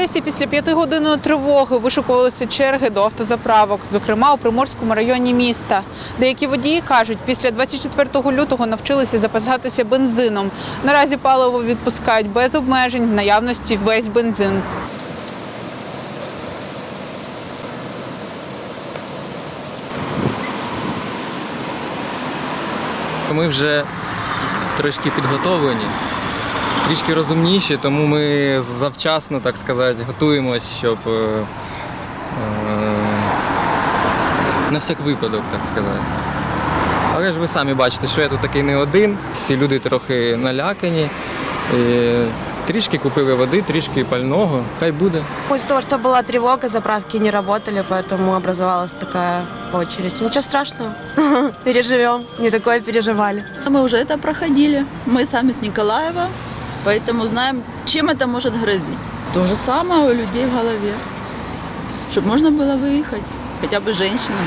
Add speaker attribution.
Speaker 1: Одесі після п'ятигодинної тривоги вишукувалися черги до автозаправок, зокрема у Приморському районі міста. Деякі водії кажуть, після 24 лютого навчилися запасатися бензином. Наразі паливо відпускають без обмежень в наявності весь бензин.
Speaker 2: Ми вже трошки підготовлені, трішки розумніші, тому ми завчасно, так сказати, готуємось, щоб е, е, на всяк випадок, так сказати. Але ж ви самі бачите, що я тут такий не один, всі люди трохи налякані. І трішки купили води, трішки пального, хай буде.
Speaker 3: Из-за того, что была тревога, заправки не работали, поэтому образовалась такая очередь. Ничего страшного, переживем, не такое переживали.
Speaker 4: Мы уже это проходили. Мы сами с Николаева, поэтому знаем, чем это может грозить. То же самое у людей в голове. Чтобы можно было выехать, хотя бы женщинам.